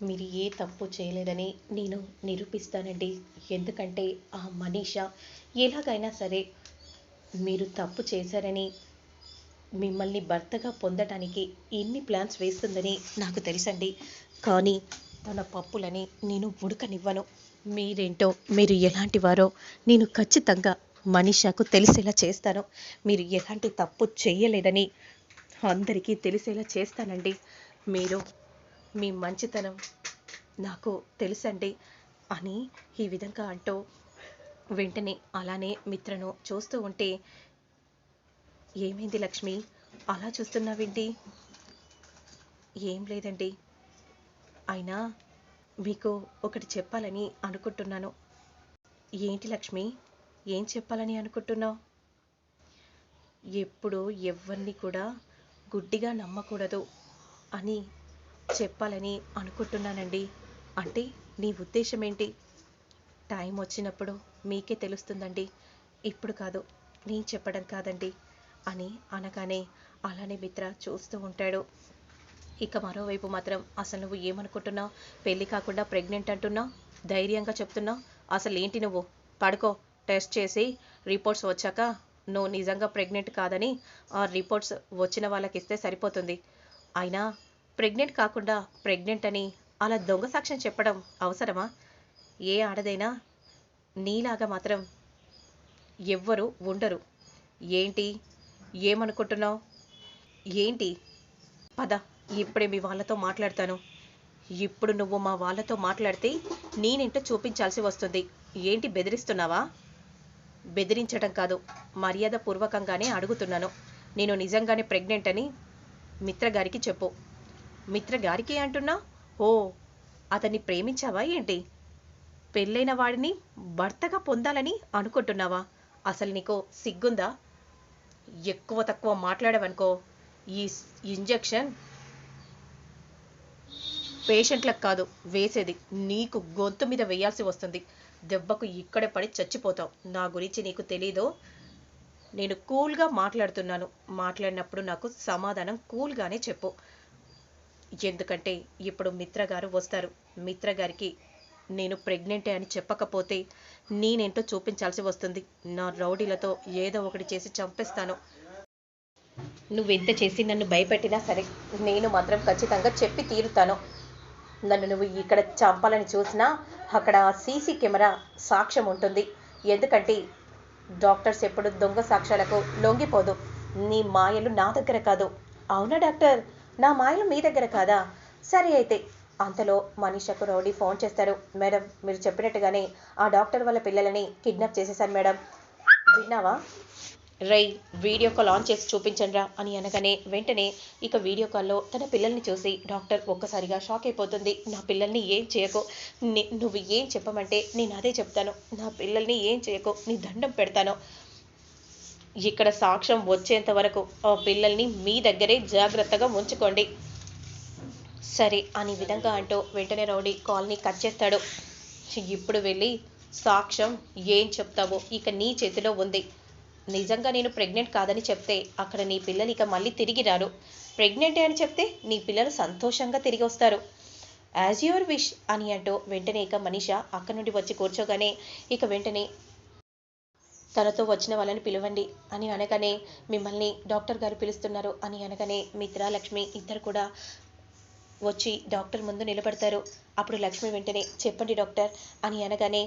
మీరు ఏ తప్పు చేయలేదని నేను నిరూపిస్తానండి. ఎందుకంటే ఆ మనీష ఎలాగైనా సరే మీరు తప్పు చేశారని మిమ్మల్ని భర్తగా పొందడానికి ఎన్ని ప్లాన్స్ వేస్తుందని నాకు తెలుసండి. కానీ తన పప్పులని నేను ఉడకనివ్వను. మీరేంటో మీరు ఎలాంటి వారో నేను ఖచ్చితంగా మనీషాకు తెలిసేలా చేస్తాను. మీరు ఎలాంటి తప్పు చేయలేదని అందరికీ తెలిసేలా చేస్తానండి. మీరు మీ మంచితనం నాకు తెలుసండి అని ఈ విధంగా అంటూ వెంటనే అలానే మిత్రను చూస్తూ ఉంటే ఏమైంది లక్ష్మి? అలా చూస్తున్నావేంటి? ఏం లేదండి. అయినా మీకు ఒకటి చెప్పాలని అనుకుంటున్నాను. ఏంటి లక్ష్మి? ఏం చెప్పాలని అనుకుంటున్నావు? ఎప్పుడు ఎవరిని కూడా గుడ్డిగా నమ్మకూడదు అని చెప్పాలని అనుకుంటున్నానండి. అంటే నీ ఉద్దేశం ఏంటి టైం వచ్చినప్పుడు మీకే తెలుస్తుందండి. ఇప్పుడు కాదు నేను చెప్పడం కాదండి అని అనగానే అలానే మిత్ర చూస్తూ ఉంటాడు. ఇక మరోవైపు మాత్రం అసలు నువ్వు ఏమనుకుంటున్నావు పెళ్ళి కాకుండా ప్రెగ్నెంట్ అంటున్నావు ధైర్యంగా చెప్తున్నావు అసలు ఏంటి నువ్వు? పడుకో టెస్ట్ చేసి రిపోర్ట్స్ వచ్చాక నువ్వు నిజంగా ప్రెగ్నెంట్ కాదని ఆ రిపోర్ట్స్ వచ్చిన వాళ్ళకి ఇస్తే సరిపోతుంది. అయినా ప్రెగ్నెంట్ కాకుండా ప్రెగ్నెంట్ అని అలా దొంగ సాక్ష్యం చెప్పడం అవసరమా? ఏ ఆడదైనా నీలాగా మాత్రం ఎవ్వరు ఉండరు. ఏంటి? ఏమనుకుంటున్నావు? ఏంటి? పద ఇప్పుడే మీ వాళ్ళతో మాట్లాడతాను. ఇప్పుడు నువ్వు మా వాళ్ళతో మాట్లాడితే నేనేంటో చూపించాల్సి వస్తుంది. ఏంటి బెదిరిస్తున్నావా? బెదిరించడం కాదు మర్యాద పూర్వకంగానే అడుగుతున్నాను. నేను నిజంగానే ప్రెగ్నెంట్ అని మిత్రగారికి చెప్పు. మిత్ర గారికి అంటున్నా ఓ అతన్ని ప్రేమించావా ఏంటి? పెళ్ళైన వాడిని భర్తగా పొందాలని అనుకుంటున్నావా? అసలు నీకో సిగ్గుందా? ఎక్కువ తక్కువ మాట్లాడావనుకో ఈ ఇంజెక్షన్ పేషెంట్లకు కాదు వేసేది. నీకు గొంతు మీద వేయాల్సి వస్తుంది. దెబ్బకు ఇక్కడే పడి చచ్చిపోతావు. నా గురించి నీకు తెలీదో. నేను కూల్గా మాట్లాడుతున్నాను. మాట్లాడినప్పుడు నాకు సమాధానం కూల్గానే చెప్పు. ఎందుకంటే ఇప్పుడు మిత్రగారు వస్తారు. మిత్ర గారికి నేను ప్రెగ్నెంటే అని చెప్పకపోతే నేనేంటో చూపించాల్సి వస్తుంది. నా రౌడీలతో ఏదో ఒకటి చేసి చంపేస్తాను. నువ్వెంత చేసి నన్ను భయపెట్టినా సరే నేను మాత్రం ఖచ్చితంగా చెప్పి తీరుతాను. నన్ను నువ్వు ఇక్కడ చంపాలని చూసినా అక్కడ సీసీ కెమెరా సాక్ష్యం ఉంటుంది. ఎందుకంటే డాక్టర్స్ ఎప్పుడు దొంగ సాక్ష్యాలకు లొంగిపోదు. నీ మాయలు నా దగ్గర కాదు. అవునా డాక్టర్? నా మాయలు మీ దగ్గర కాదా? సరే అయితే. అంతలో మనీషకు రౌడీ ఫోన్ చేస్తారు మేడం మీరు చెప్పినట్టుగానే ఆ డాక్టర్ వాళ్ళ పిల్లలని కిడ్నాప్ చేసేశారు మేడం. విన్నావా? రై వీడియో కాల్ ఆన్ చేసి చూపించండిరా అని అనగానే వెంటనే ఇక వీడియో కాల్లో తన పిల్లల్ని చూసి డాక్టర్ ఒక్కసారిగా షాక్ అయిపోతుంది. నా పిల్లల్ని ఏం చేయకు? నువ్వు ఏం చెప్పమంటే నేను అదే చెప్తాను. నా పిల్లల్ని ఏం చేయకు? నీ దండం పెడతాను. ఇక్కడ సాక్ష్యం వచ్చేంత వరకు ఆ పిల్లల్ని మీ దగ్గరే జాగ్రత్తగా ఉంచుకోండి. సరే అని విధంగా అంటూ వెంటనే రౌడీ కాల్ని కట్ చేస్తాడు. ఇప్పుడు వెళ్ళి సాక్ష్యం ఏం చెప్తావో ఇక నీ చేతిలో ఉంది. నిజంగా నేను ప్రెగ్నెంట్ కాదని చెప్తే అక్కడ నీ పిల్లలు ఇక మళ్ళీ తిరిగి రారు. ప్రెగ్నెంటే అని చెప్తే నీ పిల్లలు సంతోషంగా తిరిగి వస్తారు. యాజ్ యువర్ విష్ అని అంటూ వెంటనే ఇక మనిష అక్కడి నుండి వచ్చి కూర్చోగానే ఇక వెంటనే తనతో వచ్చిన వాళ్ళని పిలవండి అని అనగానే మిమ్మల్ని డాక్టర్ గారు పిలుస్తున్నారు అని అనగానే మిత్ర లక్ష్మి ఇద్దరు కూడా వచ్చి డాక్టర్ ముందు నిలబడతారు. అప్పుడు లక్ష్మి వెంటనే చెప్పండి డాక్టర్ అని అనగానే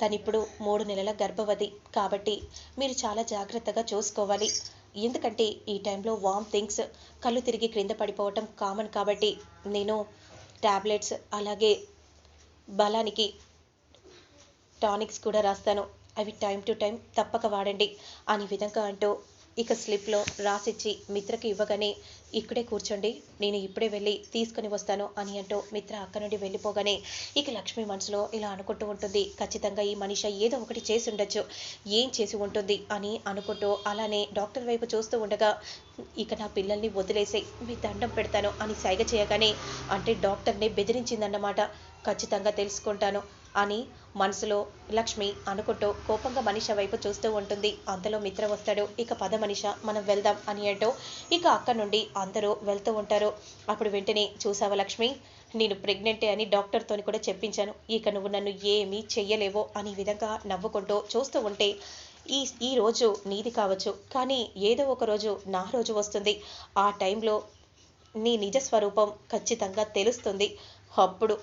తనిప్పుడు మూడు నెలల గర్భవతి కాబట్టి మీరు చాలా జాగ్రత్తగా చూసుకోవాలి. ఎందుకంటే ఈ టైంలో వామ్ థింగ్స్ కళ్ళు తిరిగి క్రింద పడిపోవటం కామన్ కాబట్టి నేను టాబ్లెట్స్ అలాగే బలానికి టానిక్స్ కూడా రాస్తాను. అవి టైం టు టైం తప్పక వాడండి అని విధంగా అంటూ ఇక స్లిప్లో రాసిచ్చి మిత్రకి ఇవ్వగానే ఇక్కడే కూర్చోండి నేను ఇప్పుడే వెళ్ళి తీసుకుని వస్తాను అని అంటూ మిత్ర అక్క నుండి వెళ్ళిపోగానే ఇక లక్ష్మి మనసులో ఇలా అనుకుంటూ ఉంటుంది. ఖచ్చితంగా ఈ మనిషి ఏదో ఒకటి చేసి ఉండొచ్చు. ఏం చేసి ఉంటుంది? అని అనుకుంటూ అలానే డాక్టర్ వైపు చూస్తూ ఉండగా ఇక నా పిల్లల్ని వదిలేసి మీ దండం పెడతాను అని సైగ చేయగానే అంటే డాక్టర్ని బెదిరించిందన్నమాట. ఖచ్చితంగా తెలుసుకుంటాను. అని మనసులో లక్ష్మి అనుకుంటూ కోపంగా మనిష వైపు చూస్తూ ఉంటుంది. అంతలో మిత్ర వస్తాడు. ఇక పద మనిష మనం వెళ్దాం అని అంటూ ఇక అక్కడ నుండి అందరూ వెళ్తూ ఉంటారు. అప్పుడు వెంటనే చూసావా లక్ష్మి? నేను ప్రెగ్నెంటే అని డాక్టర్తో కూడా చెప్పించాను. ఇక నువ్వు నన్ను ఏమీ చెయ్యలేవో అని విధంగా నవ్వుకుంటూ చూస్తూ ఉంటే ఈ ఈ రోజు నీది కావచ్చు. కానీ ఏదో ఒక రోజు నా రోజు వస్తుంది. ఆ టైంలో నీ నిజ స్వరూపం ఖచ్చితంగా తెలుస్తుంది. అప్పుడు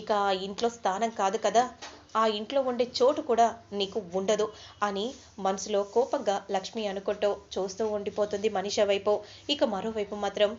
ఇక ఆ ఇంట్లో స్థానం కాదు కదా. ఆ ఇంట్లో ఉండే చోటు కూడా నీకు ఉండదు అని మనసులో కోపంగా లక్ష్మి అనుకుంటూ చూస్తూ ఉండిపోతుంది మనిషి వైపు. ఇక మరోవైపు మాత్రం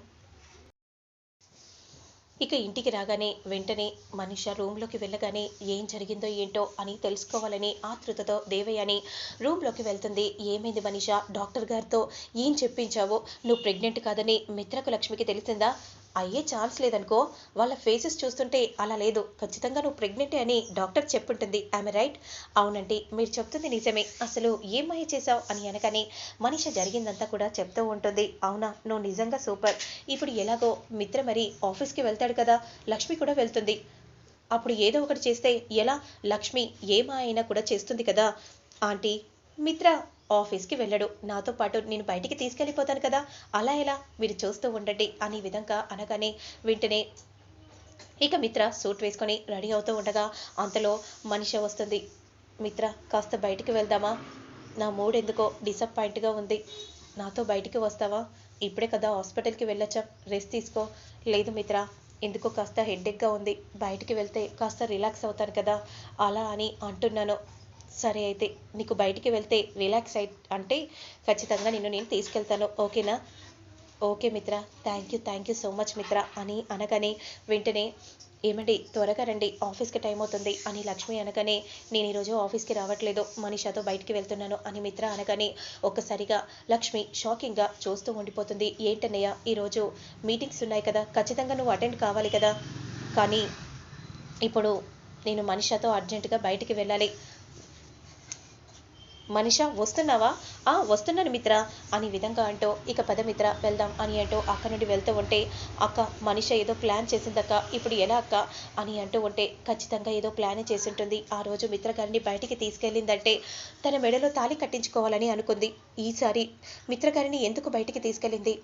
ఇక ఇంటికి రాగానే వెంటనే మనిష రూమ్లోకి వెళ్ళగానే ఏం జరిగిందో ఏంటో అని తెలుసుకోవాలని ఆతృతతో దేవయ్యని రూమ్లోకి వెళ్తుంది. ఏమైంది మనిష? డాక్టర్ గారితో ఏం చెప్పించావో? నువ్వు ప్రెగ్నెంట్ కాదని మిత్రకు లక్ష్మికి తెలిసిందా? అయ్యే ఛాన్స్ లేదనుకో వాళ్ళ ఫేసెస్ చూస్తుంటే అలా లేదు. ఖచ్చితంగా నువ్వు ప్రెగ్నెంటే అని డాక్టర్ చెప్పుంటుంది. ఆమె రైట్ అవునండి మీరు చెప్తుంది నిజమే. అసలు ఏమయ్య చేశావు అని అనగానే మనిషి జరిగిందంతా కూడా చెప్తూ ఉంటుంది. అవునా? నువ్వు నిజంగా సూపర్ ఇప్పుడు ఎలాగో మిత్ర మరి ఆఫీస్కి వెళ్తాడు కదా లక్ష్మి కూడా వెళ్తుంది. అప్పుడు ఏదో ఒకటి చేస్తే ఎలా? లక్ష్మి ఏమా అయినా కూడా చేస్తుంది కదా. ఆంటీ మిత్ర ఆఫీస్కి వెళ్ళడు. నాతో పాటు నేను బయటికి తీసుకెళ్ళిపోతాను కదా. అలా ఎలా? మీరు చూస్తూ ఉండండి అనే విధంగా అనగానే వెంటనే ఇక మిత్ర సూట్ వేసుకొని రెడీ అవుతూ ఉండగా అంతలో మనిషి వస్తుంది. మిత్ర కాస్త బయటికి వెళ్దామా? నా మూడ్ ఎందుకో డిసప్పాయింట్గా ఉంది. నాతో బయటికి వస్తావా? ఇప్పుడే కదా హాస్పిటల్కి వెళ్ళొచ్చా? రెస్ట్ తీసుకో. లేదు మిత్ర ఎందుకో కాస్త హెడ్డెక్గా ఉంది. బయటికి వెళ్తే కాస్త రిలాక్స్ అవుతాను కదా. అలా అని అంటున్నాను. సరే అయితే నీకు బయటికి వెళ్తే రిలాక్స్ అయి అంటే ఖచ్చితంగా నిన్ను నేను తీసుకెళ్తాను. ఓకేనా? Okay Mitra. Thank you thank you so much Mitra అని అనగానే వెంటనే ఏమండి త్వరగా రండి. ఆఫీస్కి టైం అవుతుంది అని లక్ష్మి అనగానే నేను ఈరోజు ఆఫీస్కి రావట్లేదు. మనీషాతో బయటికి వెళ్తున్నాను అని మిత్ర అనగానే ఒక్కసారిగా లక్ష్మి షాకింగ్గా చూస్తూ ఉండిపోతుంది. ఏంటన్నయ్య ఈరోజు మీటింగ్స్ ఉన్నాయి కదా. ఖచ్చితంగా నువ్వు అటెండ్ కావాలి కదా. కానీ ఇప్పుడు నేను మనిషాతో అర్జెంటుగా బయటికి వెళ్ళాలి. మనిష వస్తున్నావా? ఆ వస్తున్నాను మిత్ర అని విధంగా అంటూ ఇక పద మిత్ర వెళ్దాం అని అంటూ అక్క నుండి వెళ్తూ ఉంటే అక్క మనిష ఏదో ప్లాన్ చేసిందక్క ఇప్పుడు ఎలా అక్క? అని అంటూ ఉంటే ఖచ్చితంగా ఏదో ప్లాన్ చేసి ఉంటుంది ఆ రోజు మిత్ర గారిని బయటికి తీసుకెళ్ళిందంటే తన మెడలో తాళి కట్టించుకోవాలని అనుకుంది. ఈసారి మిత్ర గారిని ఎందుకు బయటికి తీసుకెళ్ళింది?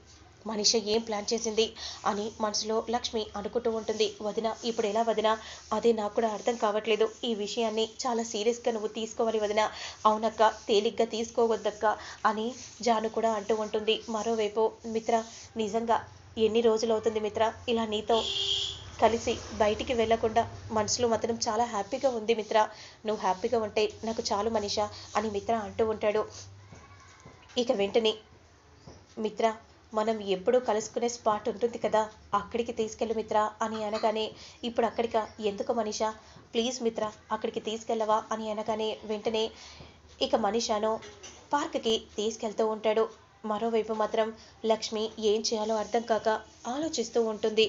మనిషి ఏం ప్లాన్ చేసింది అని మనసులో లక్ష్మి అనుకుంటూ ఉంటుంది. వదిన ఇప్పుడు ఎలా వదిన? అదే నాకు కూడా అర్థం కావట్లేదు. ఈ విషయాన్ని చాలా సీరియస్గా నువ్వు తీసుకోవాలి వదిన. అవునక్క తేలిగ్గా తీసుకోవద్దక్క అని జాను కూడా అంటూ ఉంటుంది. మరోవైపు మిత్ర నిజంగా ఎన్ని రోజులు అవుతుంది మిత్ర? ఇలా నీతో కలిసి బయటికి వెళ్ళకుండా మనసులో మాత్రం చాలా హ్యాపీగా ఉంది మిత్ర. నువ్వు హ్యాపీగా ఉంటే నాకు చాలు మనిష అని మిత్ర అంటూ ఉంటాడు. ఇక వెంటనే మిత్ర మనం ఎప్పుడూ కలుసుకునే స్పాట్ ఉంటుంది కదా అక్కడికి తీసుకెళ్ళు మిత్ర అని అనగానే ఇప్పుడు అక్కడిక? ఎందుకు మనిష? ప్లీజ్ మిత్ర అక్కడికి తీసుకెళ్ళవా అని అనగానే వెంటనే ఇక మనిషాను పార్క్కి తీసుకెళ్తూ ఉంటాడు. మరోవైపు మాత్రం లక్ష్మి ఏం చేయాలో అర్థం కాక ఆలోచిస్తూ ఉంటుంది.